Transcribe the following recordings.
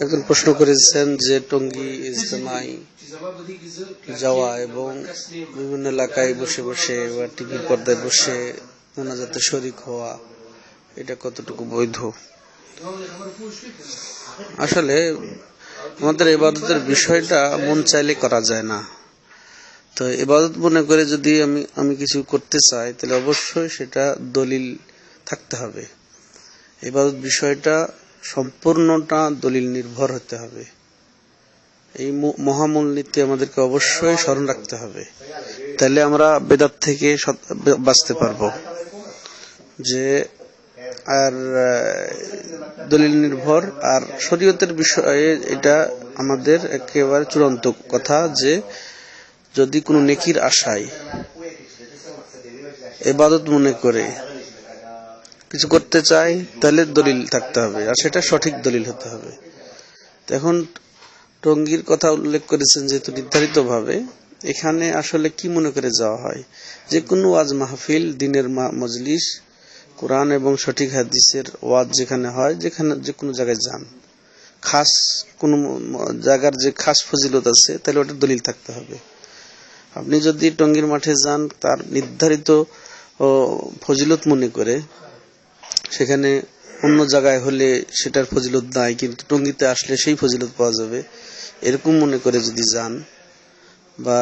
একজন প্রশ্ন করেছেন যে যাওয়া এবং বিভিন্ন এলাকায় বসে বসে পর্দায় বসে মোনাজাতে শরিক হওয়া, এটা কতটুকু বৈধ? আসলে আমাদের এবাদতের বিষয়টা মন চাইলে করা যায় না। তো এবাদত মনে করে যদি আমি আমি কিছু করতে চাই, তাহলে অবশ্যই সেটা দলিল থাকতে হবে। এবাদত বিষয়টা সম্পূর্ণটা দলিল নির্ভর হতে হবে। এই মহামূলনীতি আমাদেরকে অবশ্যই স্মরণ রাখতে হবে। তাহলে আমরা বেদাত থেকে বাঁচতে পারব। যে, আর দলিল নির্ভর, আর শরীয়তের বিষয়ে এটা আমাদের একেবারে চূড়ান্ত কথা যে, যদি কোনো নেকির আশায় এবাদত মনে করে কিছু করতে চাই তাহলে দলিল থাকতে হবে। আর সেটা সঠিক দলিল হতে হবে। এখন টঙ্গীর কথা উল্লেখ করেছেন যেহেতু নির্ধারিত ভাবে এখানে আসলে কি মনে করে যাওয়া হয়? যে কোনো ওয়াজ মাহফিল, দিনের মজলিস, কোরআন এবং সঠিক হাদিসের ওয়াজ যেখানে হয়, যেখানে যে কোনো জায়গায় যান। খাস কোনো জায়গার যে খাস ফজিলত আছে, তাহলে ওটা দলিল থাকতে হবে। আপনি যদি টঙ্গীর মাঠে যান, তার নির্ধারিত ফজিলত মনে করে সেখানে অন্য জায়গায় হলে সেটার ফজিলত নাই, কিন্তু টঙ্গিতে আসলে সেই ফজিলত পাওয়া যাবে। এরকম মনে করে যদি যান, বা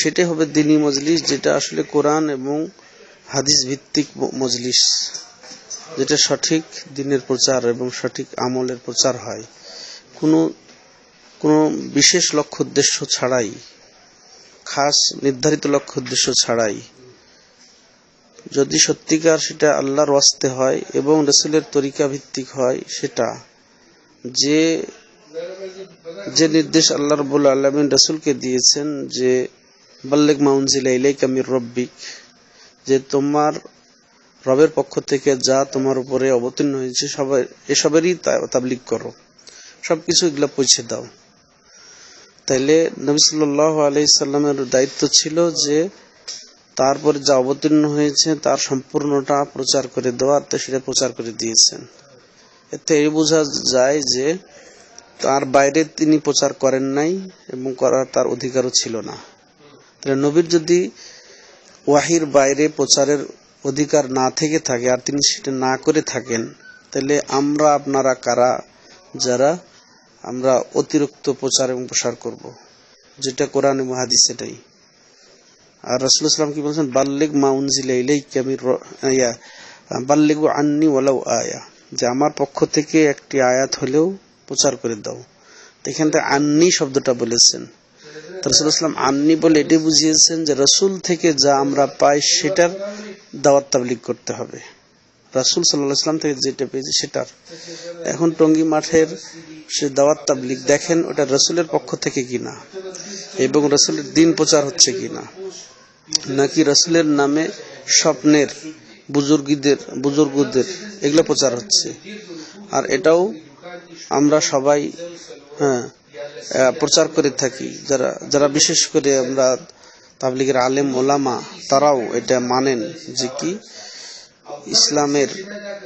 সেটাই হবে দিনী মজলিস, যেটা আসলে কোরআন এবং হাদিস ভিত্তিক মজলিস, যেটা সঠিক দিনের প্রচার এবং সঠিক আমলের প্রচার হয়। কোনো কোনো বিশেষ লক্ষ্য উদ্দেশ্য ছাড়াই, খাস নির্ধারিত লক্ষ্য উদ্দেশ্য ছাড়াই যদি সত্যিকার সেটা আল্লাহর ওয়াস্তে হয় এবং রসুলের তরিকা ভিত্তিক হয়, সেটা যে যে নির্দেশ আল্লাহ রবুল আলমিন রসুলকে দিয়েছেন যে বাল্লেক মাউনজিলা ইলাইকা মির রব্বিক, যে তোমার রবের পক্ষ থেকে যা তোমার উপরে অবতীর্ণ হয়েছে, সবাই, এসবেরই তা- তাবলিগ করো। সবকিছু এগুলা পৌঁছে দাও। তাইলে নবী সাল্লাহ আলাইসাল্লামের দায়িত্ব ছিল যে তারপরে যা অবতীর্ণ হয়েছে, তার সম্পূর্ণটা প্রচার করে দেওয়া, তো সেটা প্রচার করে দিয়েছেন। এতে এই বোঝা যায় যে তার বাইরে তিনি প্রচার করেন নাই এবং করার তার অধিকারও ছিল না। তাহলে নবীর যদি ওয়াহির বাইরে প্রচারের অধিকার না থেকে থাকে আর তিনি সেটা না করে থাকেন, তাহলে আমরা আপনারা কারা, যারা আমরা অতিরিক্ত প্রচার এবং প্রসার করব? যেটা কোরআন এবং হাদিস সেটাই আর রাসুল ইসলাম কি বলছেন? বাল্লিক মাউনজিলা ইলাইকা মির বাল্লিগু আন্নি ওয়ালাউ আয়া। যে আমার পক্ষ থেকে একটি আয়াত হলেও প্রচার করে দাও। এখান থেকে আন্নি শব্দটা বলেছেন। তো রাসুল ইসলাম আন্নি বলে এটি বুঝিয়েছেন যে রসুল থেকে যা আমরা পাই সেটার দাওয়াত তাবলিগ করতে হবে। রাসুল সাল্লাহ ইসলাম থেকে যেটা পেয়েছি সেটার। এখন টঙ্গী মাঠের সে দাওয়াত তাবলিগ দেখেন ওটা রসুলের পক্ষ থেকে কিনা এবং রসুলের দিন প্রচার হচ্ছে কিনা। নাকি রসুলের নামে স্বপ্নের বুজুর্গীদের, বুজুর্গদের এগুলো প্রচার হচ্ছে। আর এটাও আমরা সবাই হ্যাঁ প্রচার করে থাকি। যারা যারা বিশেষ করে আমরা তাবলিগের আলেম, ওলামা, তারাও এটা মানেন যে কি, ইসলামের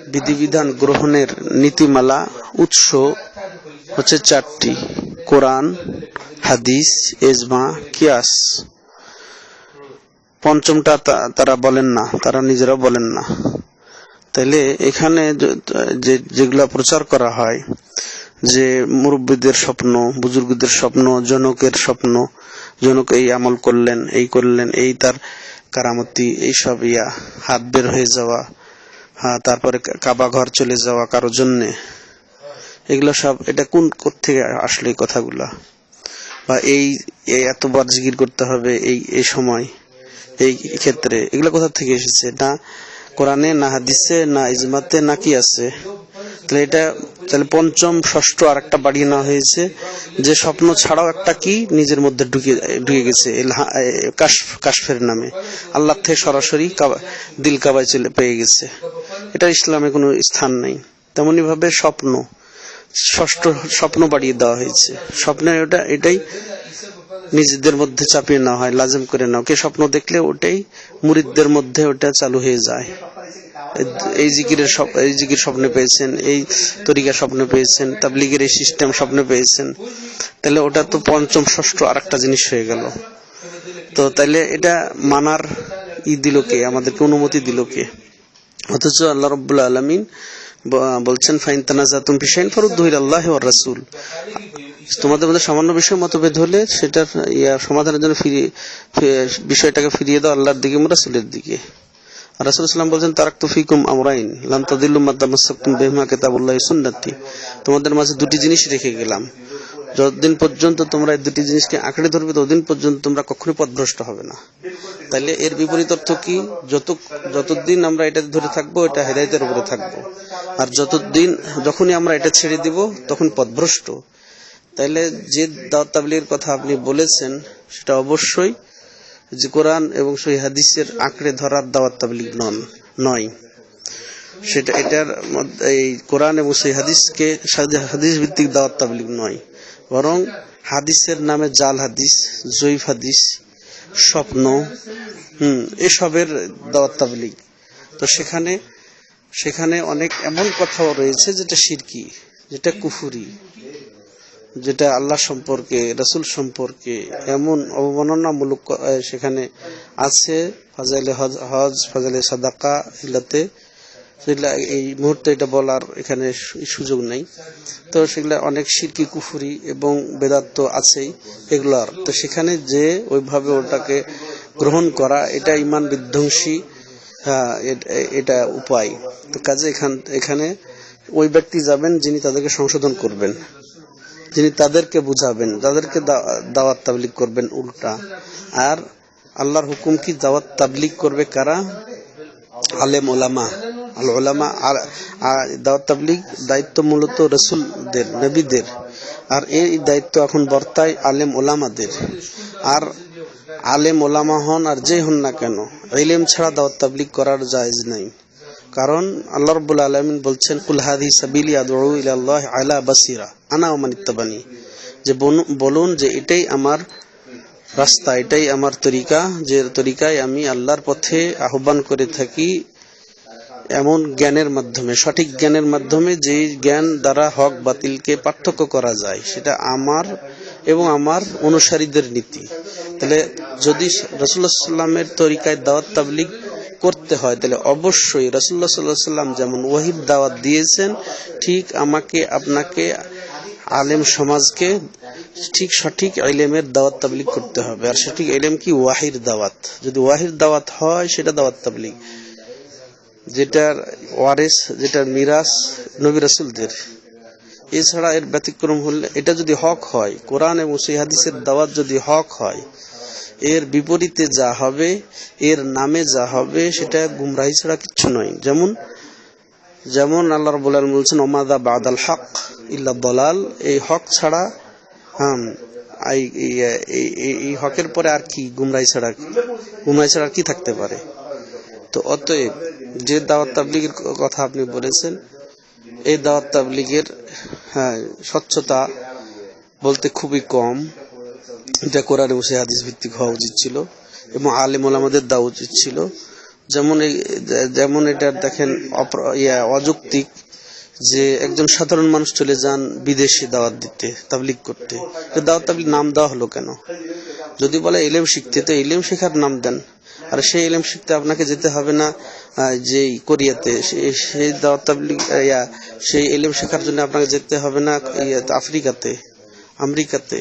বিধিবিধান গ্রহণের নীতিমালা, উৎস হচ্ছে চারটি। কোরআন, হাদিস, এজমা, কিয়াস। পঞ্চমটা তারা বলেন না, তারা নিজেরা বলেন না। তাইলে এখানে যে- যেগুলা প্রচার করা হয়, যে মুরব্বীদের স্বপ্ন, বুজুর্গদের স্বপ্ন, জনকের স্বপ্ন, জনক এই আমল করলেন, এই করলেন, এই তার কারামতি এইসব ইয়া, হাত বের হয়ে যাওয়া হ্যাঁ তারপরে কাবা ঘর চলে যাওয়া কারোর জন্যে, এগুলো সব, এটা কোন থেকে আসলে কথাগুলা? বা এই এই এতবার জিকির করতে হবে, এই এই সময়। এই ক্ষেত্রে এগুলো কোথা থেকে এসেছে? না কোরআনে, না হাদিসে, না ইজমাতে, না কি আছে? তাহলে এটা, তাহলে পঞ্চম, ষষ্ঠ আর একটা বাড়িয়ে নেওয়া হয়েছে, যে স্বপ্ন ছাড়াও একটা কি নিজের মধ্যে ঢুকে ঢুকে গেছে কাশফ, কাশফের নামে। আল্লাহ থেকে সরাসরি দিল কাবায় চলে, পেয়ে গেছে। এটা ইসলামে কোনো স্থান নেই। তেমনি ভাবে স্বপ্ন, ষষ্ঠ স্বপ্ন বাড়িয়ে দেওয়া হয়েছে। স্বপ্নের ওটা, এটাই নিজেদের মধ্যে চাপিয়ে না হয়, লাজেম করে নাও কে স্বপ্ন দেখলে ওটাই মুরিদদের মধ্যে ওটা চালু হয়ে যায়। এই জিকিরের এই জিকির স্বপ্নে পেয়েছেন, এই তরিকা স্বপ্নে পেয়েছেন, তাবলিগের এই সিস্টেম স্বপ্নে পেয়েছেন। তাহলে ওটা তো পঞ্চম, ষষ্ঠ আর একটা জিনিস হয়ে গেল। তো তাইলে এটা মানার ই দিল কে? আমাদেরকে অনুমতি দিল কে? অথচ আল্লাহ রব্বুল আলমিন বলছেন, ফাইন তানাজা তুমি ফিসাইন ফরুদ্দহিল আল্লাহ রাসুল। তোমাদের মধ্যে সামান্য বিষয় মতভেদ হলে সেটার ইয়া সমাধানের জন্য ফিরিয়ে বিষয়টাকে ফিরিয়ে দাও আল্লাহর দিকে রাসুলের দিকে। আর রাসুল সাল্লাম বলছেন তারাক তুফিকুম আমরাইন লাম তাদিল্লু মাদ্দামাসাকুম বেহমা কিতাবুল্লাহ সুন্নাতি। তোমাদের মাঝে দুটি জিনিস রেখে গেলাম। যতদিন পর্যন্ত তোমরা এই দুটি জিনিসকে আঁকড়ে ধরবে, ততদিন পর্যন্ত তোমরা কখনোই পথভ্রষ্ট হবে না। তাইলে এর বিপরীত অর্থ কি? যত, যতদিন আমরা এটা ধরে থাকব, এটা হেদায়তের উপরে থাকব। আর যতদিন, যখনই আমরা এটা ছেড়ে দিব, তখন পথভ্রষ্ট। তাইলে যে দাওয়াত তাবলিগের কথা আপনি বলেছেন, সেটা অবশ্যই যে কোরআন এবং সহি হাদিসের আঁকড়ে ধরার দাওয়াত তাবলিগ নন, নয়। সেটা এটার এই কোরআন এবং সেই হাদিসকে হাদিস ভিত্তিক দাওয়াত নয়। বরং হাদিসের নামে জাল হাদিস, জৈব হাদিস, স্বপ্ন, হুম, এসবের দাওয়াত তাবলিগ। তো সেখানে সেখানে অনেক এমন কথাও রয়েছে যেটা শিরকি যেটা কুফুরি। যেটা আল্লাহ সম্পর্কে, রসুল সম্পর্কে এমন অবমাননামূলক সেখানে আছে। ফাজাইলে হজ ফাজাইলে সাদাকা, এগুলাতে, সেগুলা এই মুহূর্তে এটা বলার এখানে সুযোগ নেই। তো সেগুলা অনেক শিরকি, কুফুরি এবং বেদাত্ত আছেই এগুলার। তো সেখানে যে ওইভাবে ওটাকে গ্রহণ করা, এটা ইমান বিধ্বংসী হ্যাঁ এটা উপায়। তো কাজে এখান, এখানে ওই ব্যক্তি যাবেন যিনি তাদেরকে সংশোধন করবেন। যিনি তাদেরকে বুঝাবেন, তাদেরকে দাওয়াত তাবলিগ করবেন উল্টা। আর আল্লাহর হুকুম কি দাওয়াত তাবলিগ করবে কারা? আলেম ওলামা। আল ওলামা আর দাওয়াত তাবলিগ দায়িত্ব মূলত রসুলদের, নবীদের। আর এই দায়িত্ব এখন বর্তায় আলেম ওলামাদের। আর আলেম ওলামা হন আর যে হন না কেন, ইলেম ছাড়া দাওয়াত তাবলিগ করার জায়েজ নাই। কারণ আল্লাহ রব্বুল আলমিন বলছেন, কুল হাদি সাবিলি আলা বাসিরা। আনা ওমান ইত্তাবানি যে বলুন যে এটাই আমার রাস্তা, এটাই আমার তরিকা, যে তরিকায় আমি আল্লাহর পথে আহ্বান করে থাকি এমন জ্ঞানের মাধ্যমে, সঠিক জ্ঞানের মাধ্যমে যে জ্ঞান দ্বারা হক বাতিলকে পার্থক্য করা যায়, সেটা আমার এবং আমার অনুসারীদের নীতি। তাহলে যদি রসুল্লাহ সাল্লামের তরিকায় দাওয়াত তাবলিগ করতে হয়, তাহলে অবশ্যই রসুল্লাহ সাল্লাহ সাল্লাম যেমন ওয়াহিদ দাওয়াত দিয়েছেন, ঠিক আমাকে, আপনাকে, আলেম সমাজকে ঠিক সঠিক ইলেমের দাওয়াত তাবলিগ করতে হবে। আর সঠিক ইলেম কি? ওয়াহির দাওয়াত। যদি ওয়াহির দাওয়াত হয়, সেটা দাওয়াত তাবলিগ। যেটার ওয়ারেস, যেটার মিরাস নবী রাসুলদের। এছাড়া এর ব্যতিক্রম হলে, এটা যদি হক হয়, কোরআন এবং সেই হাদিসের দাওয়াত যদি হক হয় এর বিপরীতে যা হবে, এর নামে যা হবে, সেটা গুমরাহি ছাড়া কিচ্ছু নয়। যেমন যেমন আল্লাহ রবুল আলম বলছেন ওমাদা বাদাল হক ইল্লা দলাল। এই হক ছাড়া, হাম, এই হকের পরে আর কি গুমরাহি ছাড়া গুমরাহি ছাড়া কি থাকতে পারে? তো অতএব, যে দাওয়াত তাবলিগের কথা আপনি বলেছেন, এই দাওয়াত তাবলিগের হ্যাঁ স্বচ্ছতা বলতে খুবই কম। এটা কোরআন এবং হাদিস ভিত্তিক হওয়া উচিত ছিল এবং আলেম ওলামাদের দেওয়া উচিত ছিল। যেমন যেমন এটা দেখেন অযৌক্তিক যে একজন সাধারণ মানুষ চলে যান বিদেশে দাওয়াত দিতে, তাবলিগ করতে। দাওয়াত তাবলিগ নাম দেওয়া হলো কেন? যদি বলে এলেম শিখতে, তো এলেম শেখার নাম দেন। আর সেই এলেম শিখতে আপনাকে যেতে হবে না যে কোরিয়াতে সেই দাওয়াত তাবলিগ ইয়া, সেই এলেম শেখার জন্য আপনাকে যেতে হবে না আফ্রিকাতে, আমেরিকাতে।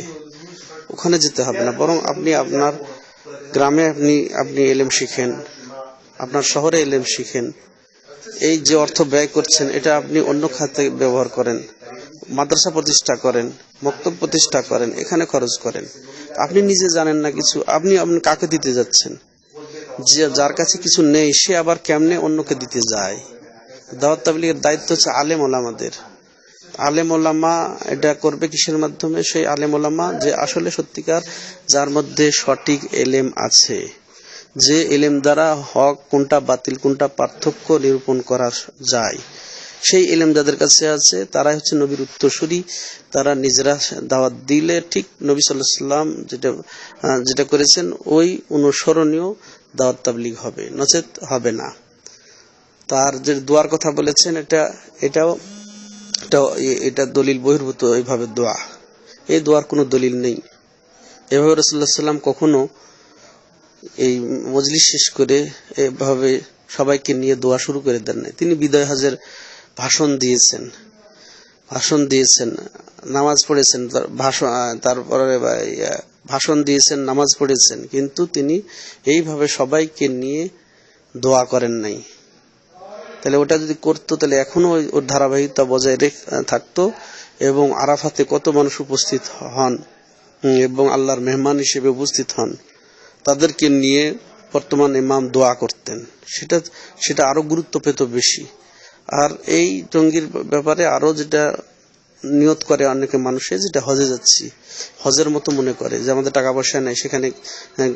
ওখানে যেতে হবে না, বরং আপনি আপনার গ্রামে আপনি আপনি এলেম শিখেন, আপনার শহরে এলেম শিখেন। এই যে অর্থ ব্যয় করছেন, এটা আপনি অন্য খাতে ব্যবহার করেন, মাদ্রাসা প্রতিষ্ঠা করেন, মক্তব প্রতিষ্ঠা করেন, এখানে খরচ করেন। আপনি নিজে জানেন না কিছু, আপনি আপনি কাকে দিতে যাচ্ছেন? যে, যার কাছে কিছু নেই, সে আবার কেমনে অন্যকে দিতে যায়? দাওয়াত তাবলিগের দায়িত্ব হচ্ছে আলেম ওলামাদের। আলেম ওলামা এটা করবে কিসের মাধ্যমে? সেই আলেম ওলামা যে আসলে সত্যিকার, যার মধ্যে সঠিক এলেম আছে। যে এলেম দ্বারা হক কোনটা বাতিল, কোনটা পার্থক্য নিরূপণ করা যায়। সেই এলেম যাদের কাছে আছে, তারাই হচ্ছে নবীর উত্তরসূরি। তারা নিজেরা দাওয়াত দিলে ঠিক নবী সাল্লাহ সাল্লাম যেটা যেটা করেছেন, ওই অনুসরণীয় দাওয়াত তাবলিগ হবে। নচেত হবে না। তার যে দোয়ার কথা বলেছেন, এটা, এটাও এটাও এ- এটা দলিল বহির্ভূত, এইভাবে দোয়া। এই দোয়ার কোনো দলিল নেই। এভাবে রসুল্লাহ সাল্লাম কখনো এই মজলিস শেষ করে এভাবে সবাইকে নিয়ে দোয়া শুরু করে দেন নাই। তিনি বিদায় হাজের ভাষণ দিয়েছেন। ভাষণ দিয়েছেন, নামাজ পড়েছেন, তার ভাষণ তারপরে ভাষণ দিয়েছেন, নামাজ পড়েছেন। কিন্তু তিনি এইভাবে সবাইকে নিয়ে দোয়া করেন নাই। তাহলে ওটা যদি করতো, তাহলে এখনও ওই- ওর ধারাবাহিকতা বজায় রেখ থাকতো এবং আরাফাতে কত মানুষ উপস্থিত হন এবং আল্লাহর মেহমান হিসেবে উপস্থিত হন, তাদেরকে নিয়ে বর্তমান ইমাম দোয়া করতেন। সেটা সেটা আরও গুরুত্ব পেত বেশি। আর এই টঙ্গির ব্যাপারে আরও যেটা নিয়ত করে অনেকে মানুষে, যেটা হজে যাচ্ছি। হজের মতো মনে করে যে আমাদের টাকা পয়সা নেই, সেখানে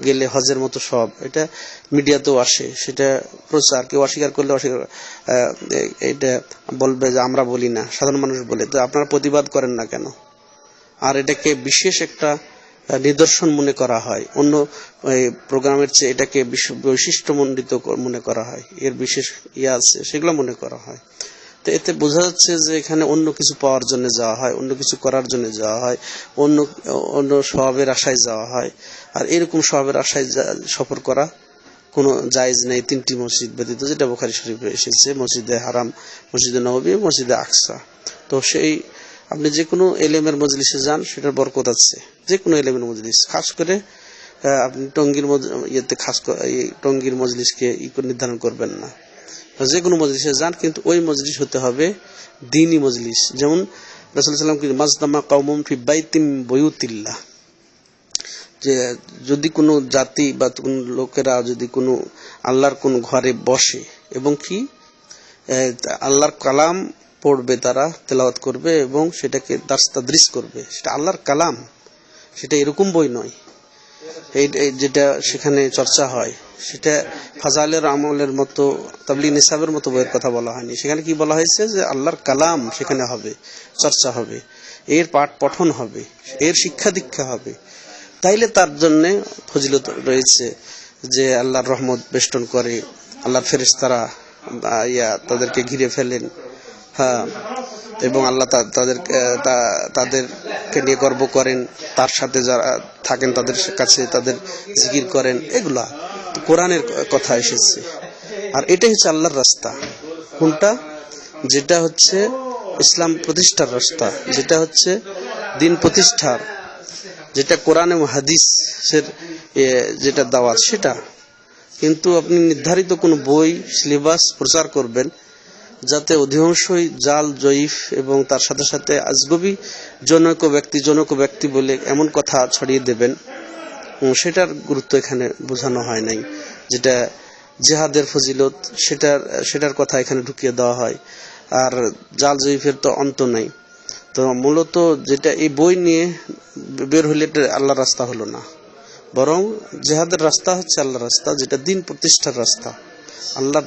গেলে হজের মতো সব। এটা মিডিয়াতেও আসে, সেটা প্রচার। কেউ অস্বীকার করলে অস্বীকার এটা বলবে যে আমরা বলি না, সাধারণ মানুষ বলে। তো আপনারা প্রতিবাদ করেন না কেন? আর এটাকে বিশেষ একটা নিদর্শন মনে করা হয়। অন্য প্রোগ্রামের চেয়ে এটাকে বিশ- বৈশিষ্ট্যমণ্ডিত মনে করা হয়। এর বিশেষ ইয়ে আছে, সেগুলো মনে করা হয়। তো এতে বোঝা যাচ্ছে যে এখানে অন্য কিছু পাওয়ার জন্য যাওয়া হয়, অন্য কিছু করার জন্য যাওয়া হয়, অন্য অন্য স্বভাবের আশায় যাওয়া হয়। আর এরকম স্বভাবের আশায় সফর করা কোনো জায়জ নেই তিনটি মসজিদ ব্যতীত, যেটা বোখারি শরীফে এসেছে, মসজিদে হারাম, মসজিদে নবী মসজিদে আকসা। তো সেই, আপনি যে কোনো এলেমের মজলিসে যান, সেটার বরকত আছে। যে কোনো এলেমের মজলিস, খাস করে আপনি টঙ্গির ইয়েতে খাস টঙ্গির মজলিসকে ই নির্ধারণ করবেন না। যে কোনো মজলিসে যান, কিন্তু ওই মজলিস হতে হবে দিনই মজলিস। যেমন যে যদি কোনো জাতি বা কোনো লোকেরা যদি কোনো আল্লাহর কোন ঘরে বসে, এবং কি? আল্লাহর কালাম পড়বে তারা, তেলাওয়াত করবে, এবং সেটাকে দাস্তাদৃশ করবে। সেটা আল্লাহর কালাম। সেটা এরকম বই নয়। এই যেটা সেখানে চর্চা হয়, সেটা ফাজালের আমলের মতো তাবলি নিসাবের মতো বইয়ের কথা বলা হয়নি। সেখানে কি বলা হয়েছে যে আল্লাহর কালাম সেখানে হবে, চর্চা হবে, এর পাঠ পঠন হবে, এর শিক্ষা দীক্ষা হবে। তাইলে তার জন্য ফজিলত রয়েছে যে আল্লাহর রহমত বেষ্টন করে, আল্লাহর ফেরেস্তারা ইয়া, তাদেরকে ঘিরে ফেলেন। হ্যাঁ। এবং আল্লাহ তাদের তাদেরকে নিয়ে গর্ব করেন, তার সাথে যারা থাকেন, তাদের কাছে তাদের জিকির করেন, এগুলা কোরআনের কথা এসেছে। আর এটাই হচ্ছে আল্লাহর রাস্তা। কোনটা? যেটা হচ্ছে ইসলাম প্রতিষ্ঠার রাস্তা। যেটা হচ্ছে দিন প্রতিষ্ঠার। যেটা কোরআন এবং হাদিসের যেটা দাওয়াত, সেটা। কিন্তু আপনি নির্ধারিত কোনো বই, সিলেবাস প্রচার করবেন যাতে অধিকাংশই জাল, জয়ীফ এবং তার সাথে সাথে আজগবি জনৈক ব্যক্তি জনৈক ব্যক্তি বলে এমন কথা ছড়িয়ে দেবেন। সেটার গুরুত্ব এখানে বোঝানো হয় নাই। যেটা জেহাদের ফজিলত, সেটার সেটার কথা এখানে ঢুকিয়ে দেওয়া হয়। আর জাল, জয়ীফের তো অন্ত নাই। তো মূলত যেটা এই বই নিয়ে বের হইলে এটা আল্লাহর রাস্তা হলো না। বরং জেহাদের রাস্তা হচ্ছে আল্লাহ রাস্তা, যেটা দিন প্রতিষ্ঠার রাস্তা। আল্লাহর